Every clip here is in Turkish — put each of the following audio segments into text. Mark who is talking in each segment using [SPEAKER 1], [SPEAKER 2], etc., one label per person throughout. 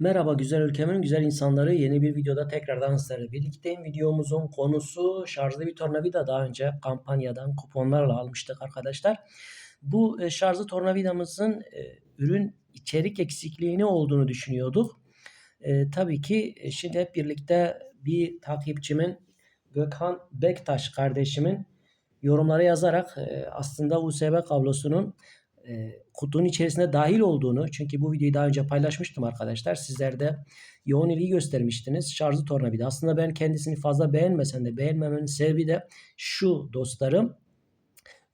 [SPEAKER 1] Merhaba güzel ülkemin güzel insanları. Yeni bir videoda tekrardan sizlerle birlikteyim. Videomuzun konusu şarjlı bir tornavida. Daha önce kampanyadan kuponlarla almıştık arkadaşlar. Bu e, şarjlı tornavidamızın e, ürün içerik eksikliğini olduğunu düşünüyorduk. E, tabii ki e, şimdi hep birlikte bir takipçimin Gökhan Bektaş kardeşimin yorumlara yazarak aslında USB kablosunun e, kutunun içerisinde dahil olduğunu çünkü bu videoyu daha önce paylaşmıştım arkadaşlar. Sizler de yoğun ilgi göstermiştiniz. Şarjlı tornavida. Aslında ben kendisini fazla beğenmesem de beğenmemenin sebebi de şu dostlarım.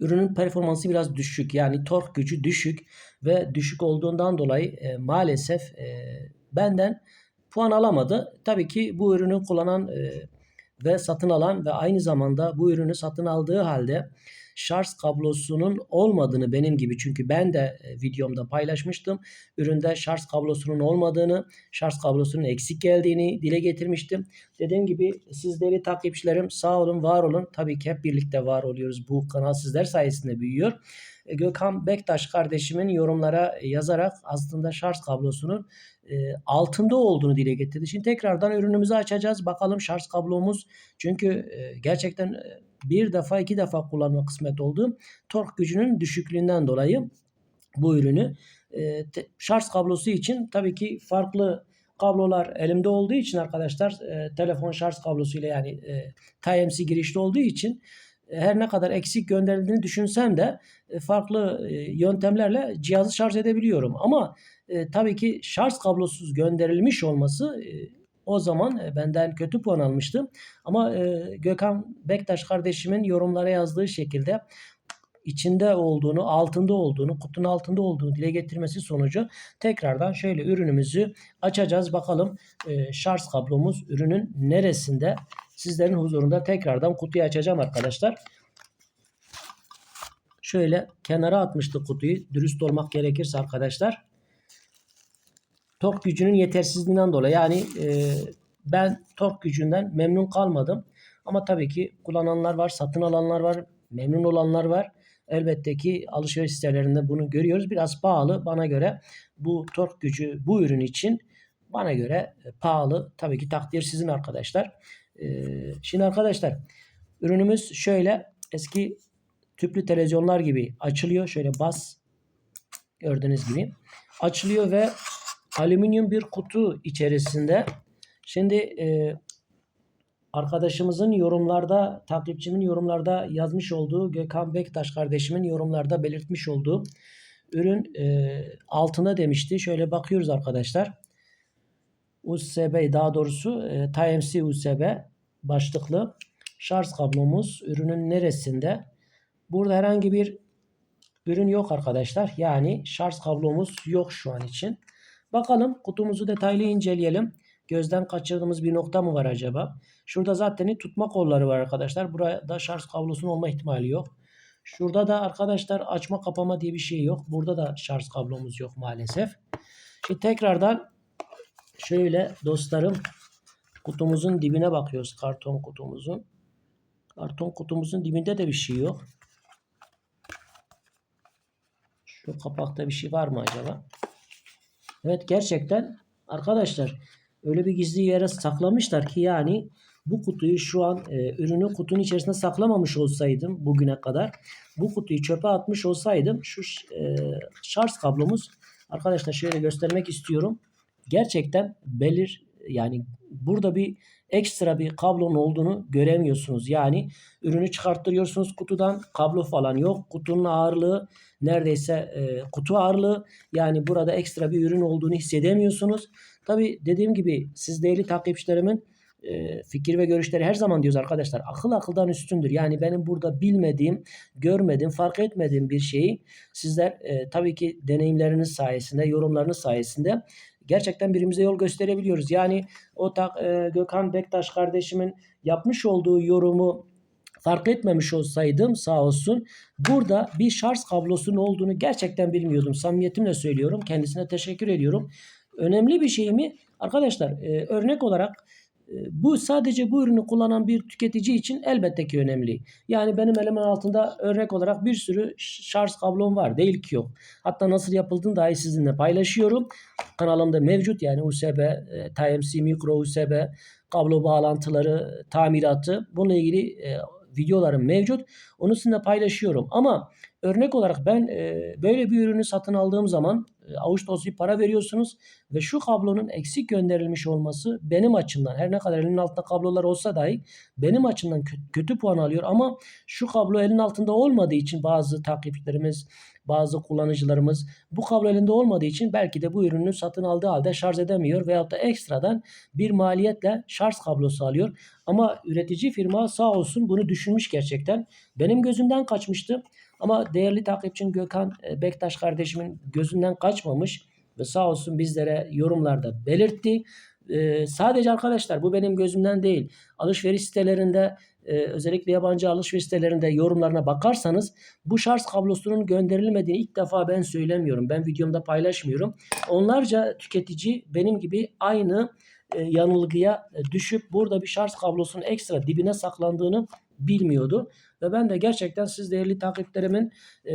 [SPEAKER 1] Ürünün performansı biraz düşük. Yani tork gücü düşük ve düşük olduğundan dolayı e, maalesef e, benden puan alamadı. Tabii ki bu ürünü kullanan e, ve satın alan ve aynı zamanda bu ürünü satın aldığı halde şarj kablosunun olmadığını benim gibi çünkü ben de e, videomda paylaşmıştım. Üründe şarj kablosunun olmadığını, şarj kablosunun eksik geldiğini dile getirmiştim. Dediğim gibi siz değerli takipçilerim sağ olun, var olun. Tabii ki hep birlikte var oluyoruz. Bu kanal sizler sayesinde büyüyor. E, Gökhan Bektaş kardeşimin yorumlara yazarak aslında şarj kablosunun e, altında olduğunu dile getirdi. Şimdi tekrardan ürünümüzü açacağız. Bakalım şarj kablomuz çünkü gerçekten bir defa iki defa kullanma kısmet oldu. Tork gücünün düşüklüğünden dolayı bu ürünü e, şarj kablosu için tabii ki farklı kablolar elimde olduğu için arkadaşlar e, telefon şarj kablosu ile yani e, Type-C girişli olduğu için e, her ne kadar eksik gönderildiğini düşünsem de e, farklı e, yöntemlerle cihazı şarj edebiliyorum. Ama e, tabii ki şarj kablosuz gönderilmiş olması e, o zaman e, benden kötü puan almıştım. Ama e, Gökhan Bektaş kardeşimin yorumlara yazdığı şekilde içinde olduğunu, altında olduğunu, kutunun altında olduğunu dile getirmesi sonucu tekrardan şöyle ürünümüzü açacağız. Bakalım e, şarj kablomuz ürünün neresinde? Sizlerin huzurunda tekrardan kutuyu açacağım arkadaşlar. Şöyle kenara atmıştık kutuyu. Dürüst olmak gerekirse arkadaşlar tork gücünün yetersizliğinden dolayı yani e, ben tork gücünden memnun kalmadım. Ama tabii ki kullananlar var, satın alanlar var, memnun olanlar var. Elbette ki alışveriş sitelerinde bunu görüyoruz. Biraz pahalı bana göre bu tork gücü bu ürün için bana göre e, pahalı. Tabii ki takdir sizin arkadaşlar. Ee, şimdi arkadaşlar ürünümüz şöyle eski tüplü televizyonlar gibi açılıyor. Şöyle bas gördüğünüz gibi açılıyor ve alüminyum bir kutu içerisinde. Şimdi e, arkadaşımızın yorumlarda, takipçimin yorumlarda yazmış olduğu, Gökhan Bektaş kardeşimin yorumlarda belirtmiş olduğu ürün e, altına demişti. Şöyle bakıyoruz arkadaşlar. USB daha doğrusu e, Type-C USB başlıklı şarj kablomuz ürünün neresinde? Burada herhangi bir ürün yok arkadaşlar. Yani şarj kablomuz yok şu an için. Bakalım kutumuzu detaylı inceleyelim. Gözden kaçırdığımız bir nokta mı var acaba? Şurada zaten tutma kolları var arkadaşlar. Burada şarj kablosunun olma ihtimali yok. Şurada da arkadaşlar açma kapama diye bir şey yok. Burada da şarj kablomuz yok maalesef. Şimdi tekrardan şöyle dostlarım kutumuzun dibine bakıyoruz. Karton kutumuzun. Karton kutumuzun dibinde de bir şey yok. Şu kapakta bir şey var mı acaba? Evet gerçekten arkadaşlar öyle bir gizli yere saklamışlar ki yani bu kutuyu şu an e, ürünü kutunun içerisinde saklamamış olsaydım bugüne kadar bu kutuyu çöpe atmış olsaydım şu e, şarj kablomuz arkadaşlar şöyle göstermek istiyorum. Gerçekten belir yani burada bir ekstra bir kablonun olduğunu göremiyorsunuz. Yani ürünü çıkarttırıyorsunuz kutudan kablo falan yok. Kutunun ağırlığı neredeyse e, kutu ağırlığı yani burada ekstra bir ürün olduğunu hissedemiyorsunuz. Tabi dediğim gibi siz değerli takipçilerimin e, fikir ve görüşleri her zaman diyoruz arkadaşlar. Akıl akıldan üstündür. Yani benim burada bilmediğim, görmediğim, fark etmediğim bir şeyi sizler e, tabii ki deneyimleriniz sayesinde, yorumlarınız sayesinde gerçekten birimize yol gösterebiliyoruz. Yani o tak, e, Gökhan Bektaş kardeşimin yapmış olduğu yorumu fark etmemiş olsaydım sağ olsun burada bir şarj kablosunun olduğunu gerçekten bilmiyordum. Samimiyetimle söylüyorum. Kendisine teşekkür ediyorum. Önemli bir şey mi? Arkadaşlar e, örnek olarak Bu sadece bu ürünü kullanan bir tüketici için elbette ki önemli. Yani benim elimin altında örnek olarak bir sürü şarj kablom var. Değil ki yok. Hatta nasıl yapıldığını dahi sizinle paylaşıyorum. Kanalımda mevcut yani USB, e, Type-C, Micro USB, kablo bağlantıları, tamiratı bununla ilgili e, videolarım mevcut. Onu sizinle paylaşıyorum. Ama örnek olarak ben e, böyle bir ürünü satın aldığım zaman avuç dolusu bir para veriyorsunuz ve şu kablonun eksik gönderilmiş olması benim açımdan her ne kadar elinin altında kablolar olsa dahi benim açımdan kötü, kötü puan alıyor. Ama şu kablo elin altında olmadığı için bazı takipçilerimiz bazı kullanıcılarımız bu kablo elinde olmadığı için belki de bu ürünü satın aldığı halde şarj edemiyor veyahut da ekstradan bir maliyetle şarj kablosu alıyor. Ama üretici firma sağ olsun bunu düşünmüş gerçekten. Benim gözümden kaçmıştı. Ama değerli takipçim Gökhan e, Bektaş kardeşimin gözünden kaçmamış ve sağ olsun bizlere yorumlarda belirtti. Ee, sadece arkadaşlar bu benim gözümden değil. Alışveriş sitelerinde e, özellikle yabancı alışveriş sitelerinde yorumlarına bakarsanız bu şarj kablosunun gönderilmediğini ilk defa ben söylemiyorum. Ben videomda paylaşmıyorum. Onlarca tüketici benim gibi aynı e, yanılgıya e, düşüp burada bir şarj kablosunun ekstra dibine saklandığını bilmiyordu. Ve ben de gerçekten siz değerli takipçilerimin e,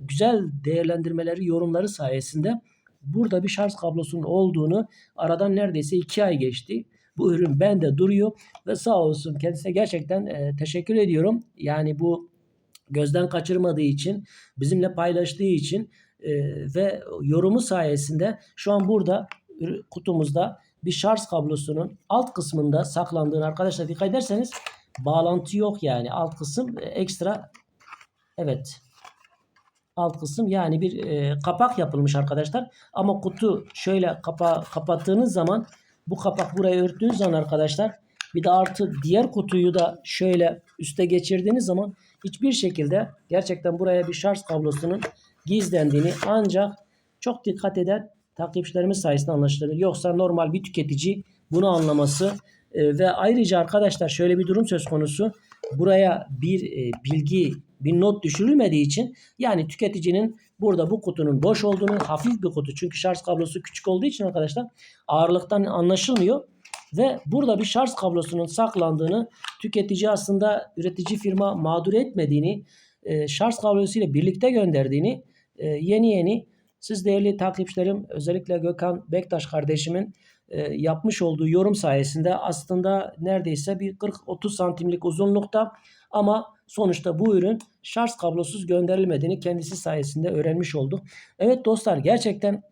[SPEAKER 1] güzel değerlendirmeleri, yorumları sayesinde burada bir şarj kablosunun olduğunu aradan neredeyse iki ay geçti. Bu ürün bende duruyor ve sağ olsun kendisine gerçekten e, teşekkür ediyorum. Yani bu gözden kaçırmadığı için, bizimle paylaştığı için e, ve yorumu sayesinde şu an burada kutumuzda bir şarj kablosunun alt kısmında saklandığını arkadaşlar dikkat ederseniz bağlantı yok yani. Alt kısım e, ekstra evet. Alt kısım yani bir e, kapak yapılmış arkadaşlar. Ama kutu şöyle kapa kapattığınız zaman bu kapak burayı örttüğünüz zaman arkadaşlar bir de artı diğer kutuyu da şöyle üste geçirdiğiniz zaman hiçbir şekilde gerçekten buraya bir şarj kablosunun gizlendiğini ancak çok dikkat eden takipçilerimiz sayesinde anlaşılabilir. Yoksa normal bir tüketici bunu anlaması e, ve ayrıca arkadaşlar şöyle bir durum söz konusu. Buraya bir e, bilgi, bir not düşürülmediği için yani tüketicinin burada bu kutunun boş olduğunu hafif bir kutu. Çünkü şarj kablosu küçük olduğu için arkadaşlar ağırlıktan anlaşılmıyor. Ve burada bir şarj kablosunun saklandığını tüketici aslında üretici firma mağdur etmediğini e, şarj kablosuyla birlikte gönderdiğini e, yeni yeni siz değerli takipçilerim özellikle Gökhan Bektaş kardeşimin e, yapmış olduğu yorum sayesinde aslında neredeyse bir 40-30 santimlik uzunlukta ama sonuçta bu ürün şarj kablosuz gönderilmediğini kendisi sayesinde öğrenmiş olduk. Evet dostlar gerçekten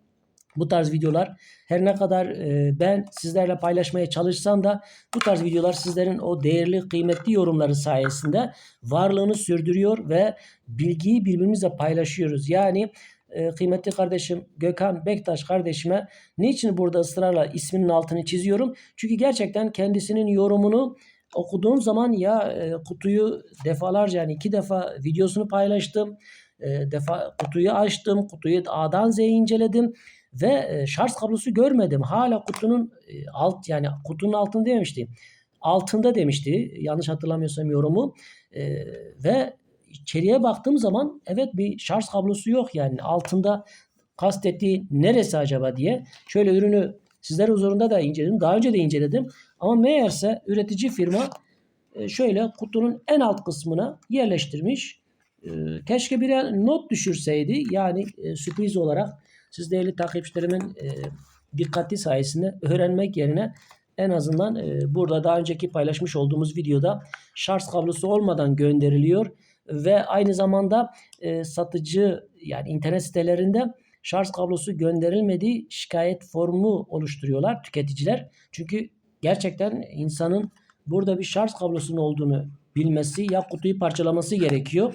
[SPEAKER 1] bu tarz videolar her ne kadar e, ben sizlerle paylaşmaya çalışsam da bu tarz videolar sizlerin o değerli kıymetli yorumları sayesinde varlığını sürdürüyor ve bilgiyi birbirimizle paylaşıyoruz. Yani e, kıymetli kardeşim Gökhan Bektaş kardeşime niçin burada ısrarla isminin altını çiziyorum? Çünkü gerçekten kendisinin yorumunu okuduğum zaman ya e, kutuyu defalarca yani iki defa videosunu paylaştım. E, defa kutuyu açtım. Kutuyu A'dan Z'ye inceledim ve e, şarj kablosu görmedim. Hala kutunun e, alt yani kutunun altında demişti. Altında demişti. Yanlış hatırlamıyorsam yorumu. E, ve içeriye baktığım zaman evet bir şarj kablosu yok yani altında kastettiği neresi acaba diye şöyle ürünü sizler huzurunda da inceledim. Daha önce de inceledim. Ama meğerse üretici firma e, şöyle kutunun en alt kısmına yerleştirmiş. E, Keşke bir not düşürseydi. Yani e, sürpriz olarak siz değerli takipçilerimin dikkatli sayesinde öğrenmek yerine en azından burada daha önceki paylaşmış olduğumuz videoda şarj kablosu olmadan gönderiliyor ve aynı zamanda satıcı yani internet sitelerinde şarj kablosu gönderilmediği şikayet formu oluşturuyorlar tüketiciler. Çünkü gerçekten insanın burada bir şarj kablosunun olduğunu bilmesi ya kutuyu parçalaması gerekiyor.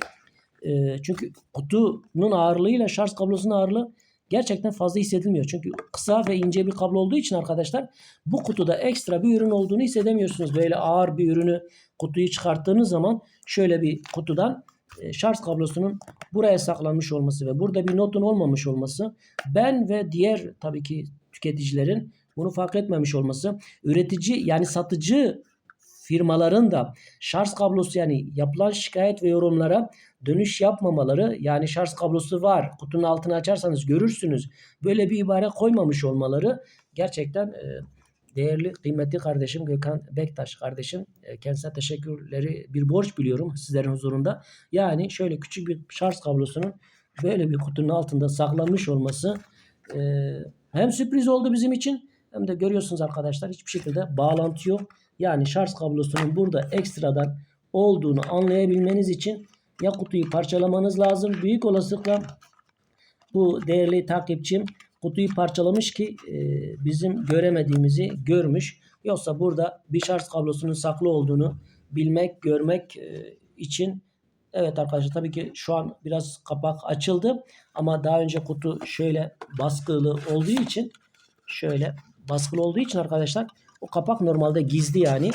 [SPEAKER 1] E, çünkü kutunun ağırlığıyla şarj kablosunun ağırlığı gerçekten fazla hissedilmiyor. Çünkü kısa ve ince bir kablo olduğu için arkadaşlar bu kutuda ekstra bir ürün olduğunu hissedemiyorsunuz. Böyle ağır bir ürünü kutuyu çıkarttığınız zaman şöyle bir kutudan şarj kablosunun buraya saklanmış olması ve burada bir notun olmamış olması ben ve diğer tabii ki tüketicilerin bunu fark etmemiş olması üretici yani satıcı firmaların da şarj kablosu yani yapılan şikayet ve yorumlara dönüş yapmamaları yani şarj kablosu var kutunun altını açarsanız görürsünüz böyle bir ibare koymamış olmaları gerçekten e, değerli kıymetli kardeşim Gökhan Bektaş kardeşim e, kendisine teşekkürleri bir borç biliyorum sizlerin huzurunda. Yani şöyle küçük bir şarj kablosunun böyle bir kutunun altında saklanmış olması e, hem sürpriz oldu bizim için hem de görüyorsunuz arkadaşlar hiçbir şekilde bağlantı yok. Yani şarj kablosunun burada ekstradan olduğunu anlayabilmeniz için ya kutuyu parçalamanız lazım. Büyük olasılıkla bu değerli takipçim kutuyu parçalamış ki e, bizim göremediğimizi görmüş. Yoksa burada bir şarj kablosunun saklı olduğunu bilmek, görmek e, için evet arkadaşlar tabii ki şu an biraz kapak açıldı ama daha önce kutu şöyle baskılı olduğu için şöyle baskılı olduğu için arkadaşlar o kapak normalde gizli yani.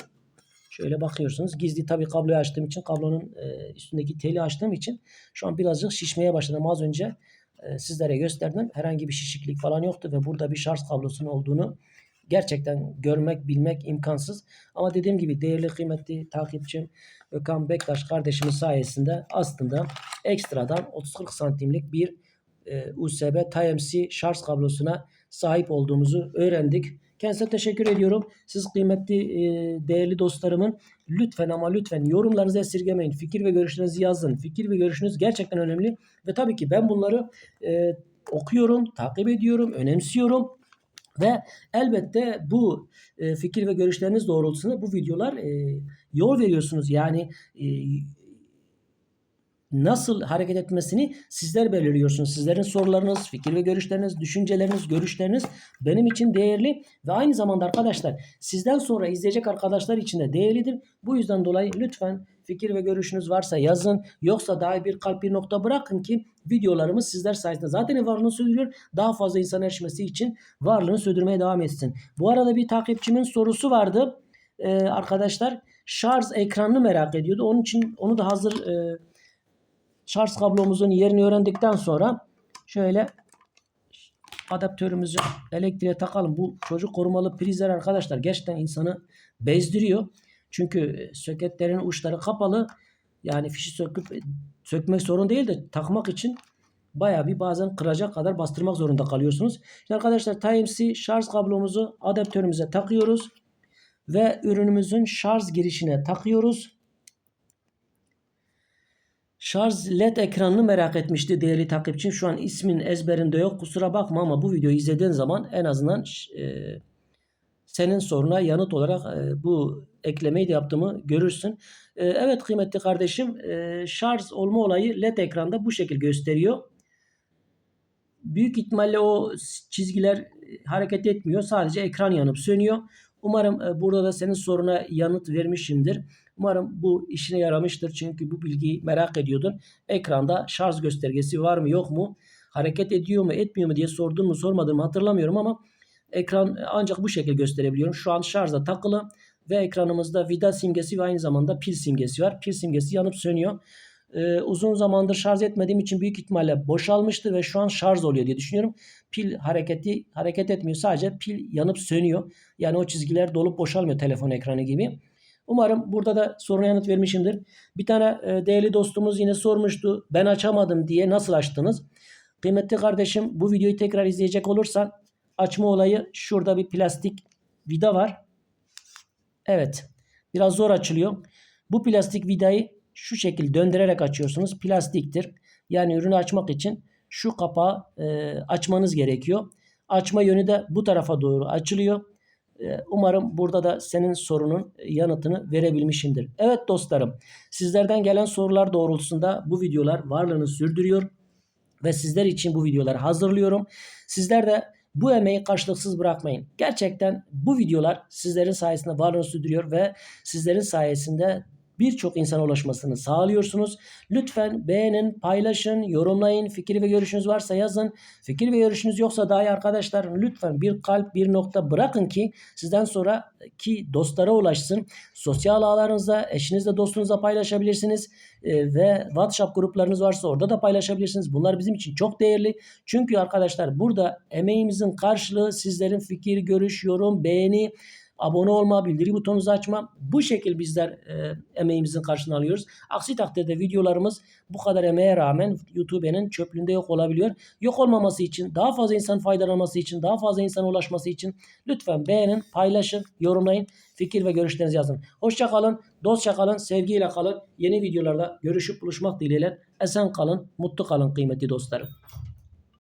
[SPEAKER 1] Şöyle bakıyorsunuz. Gizli tabii kabloyu açtığım için kablonun e, üstündeki teli açtığım için şu an birazcık şişmeye başladı. Az önce sizlere gösterdim. Herhangi bir şişiklik falan yoktu ve burada bir şarj kablosunun olduğunu gerçekten görmek, bilmek imkansız. Ama dediğim gibi değerli kıymetli takipçim Ökan Bektaş kardeşimiz sayesinde aslında ekstradan 30-40 santimlik bir e, USB Type-C şarj kablosuna sahip olduğumuzu öğrendik. Kendisine teşekkür ediyorum. Siz kıymetli e, değerli dostlarımın lütfen ama lütfen yorumlarınızı esirgemeyin. Fikir ve görüşlerinizi yazın. Fikir ve görüşünüz gerçekten önemli. Ve tabii ki ben bunları e, okuyorum, takip ediyorum, önemsiyorum. Ve elbette bu e, fikir ve görüşleriniz doğrultusunda bu videolar yol veriyorsunuz. Yani nasıl hareket etmesini sizler belirliyorsunuz. Sizlerin sorularınız, fikir ve görüşleriniz, düşünceleriniz, görüşleriniz benim için değerli ve aynı zamanda arkadaşlar sizden sonra izleyecek arkadaşlar için de değerlidir. Bu yüzden dolayı lütfen fikir ve görüşünüz varsa yazın. Yoksa daha bir kalp bir nokta bırakın ki videolarımız sizler sayesinde zaten varlığını sürdürüyor. Daha fazla insan erişmesi için varlığını sürdürmeye devam etsin. Bu arada bir takipçimin sorusu vardı. Ee, arkadaşlar şarj ekranını merak ediyordu. Onun için onu da hazır e, şarj kablomuzun yerini öğrendikten sonra şöyle adaptörümüzü elektriğe takalım. Bu çocuk korumalı prizler arkadaşlar gerçekten insanı bezdiriyor. Çünkü soketlerin uçları kapalı. Yani fişi söküp sökmek sorun değil de takmak için baya bir bazen kıracak kadar bastırmak zorunda kalıyorsunuz. Şimdi arkadaşlar Type-C şarj kablomuzu adaptörümüze takıyoruz. Ve ürünümüzün şarj girişine takıyoruz. Şarj led ekranını merak etmişti değerli takipçim. Şu an ismin ezberinde yok. Kusura bakma ama bu videoyu izlediğin zaman en azından e, senin soruna yanıt olarak e, bu eklemeyi de yaptığımı görürsün. E, evet kıymetli kardeşim e, şarj olma olayı led ekranda bu şekil gösteriyor. Büyük ihtimalle o çizgiler hareket etmiyor. Sadece ekran yanıp sönüyor. Umarım e, burada da senin soruna yanıt vermişimdir. Umarım bu işine yaramıştır. Çünkü bu bilgiyi merak ediyordun. Ekranda şarj göstergesi var mı yok mu? Hareket ediyor mu etmiyor mu diye sordun mu sormadın mı hatırlamıyorum ama ekran ancak bu şekilde gösterebiliyorum. Şu an şarjda takılı ve ekranımızda vida simgesi ve aynı zamanda pil simgesi var. Pil simgesi yanıp sönüyor. Ee, uzun zamandır şarj etmediğim için büyük ihtimalle boşalmıştı ve şu an şarj oluyor diye düşünüyorum. Pil hareketi hareket etmiyor. Sadece pil yanıp sönüyor. Yani o çizgiler dolup boşalmıyor telefon ekranı gibi. Umarım burada da soruna yanıt vermişimdir. Bir tane e, değerli dostumuz yine sormuştu. Ben açamadım diye nasıl açtınız? Kıymetli kardeşim bu videoyu tekrar izleyecek olursan açma olayı şurada bir plastik vida var. Evet. Biraz zor açılıyor. Bu plastik vidayı şu şekilde döndürerek açıyorsunuz. Plastiktir. Yani ürünü açmak için şu kapağı e, açmanız gerekiyor. Açma yönü de bu tarafa doğru açılıyor. Ee, umarım burada da senin sorunun yanıtını verebilmişimdir. Evet dostlarım sizlerden gelen sorular doğrultusunda bu videolar varlığını sürdürüyor ve sizler için bu videoları hazırlıyorum. Sizler de bu emeği karşılıksız bırakmayın. Gerçekten bu videolar sizlerin sayesinde varlığını sürdürüyor ve sizlerin sayesinde birçok insana ulaşmasını sağlıyorsunuz. Lütfen beğenin, paylaşın, yorumlayın. Fikir ve görüşünüz varsa yazın. Fikir ve görüşünüz yoksa dahi arkadaşlar lütfen bir kalp, bir nokta bırakın ki sizden sonra ki dostlara ulaşsın. Sosyal ağlarınızda, eşinizle, dostunuzla paylaşabilirsiniz. Ee, ve WhatsApp gruplarınız varsa orada da paylaşabilirsiniz. Bunlar bizim için çok değerli. Çünkü arkadaşlar burada emeğimizin karşılığı sizlerin fikir, görüş, yorum, beğeni, abone olma, bildiri butonunuzu açma. Bu şekil bizler e, emeğimizin karşılığını alıyoruz. Aksi takdirde videolarımız bu kadar emeğe rağmen YouTube'nin çöplüğünde yok olabiliyor. Yok olmaması için, daha fazla insan faydalanması için, daha fazla insana ulaşması için lütfen beğenin, paylaşın, yorumlayın, fikir ve görüşlerinizi yazın. Hoşça kalın, dostça kalın, sevgiyle kalın. Yeni videolarda görüşüp buluşmak dileğiyle esen kalın, mutlu kalın kıymetli dostlarım.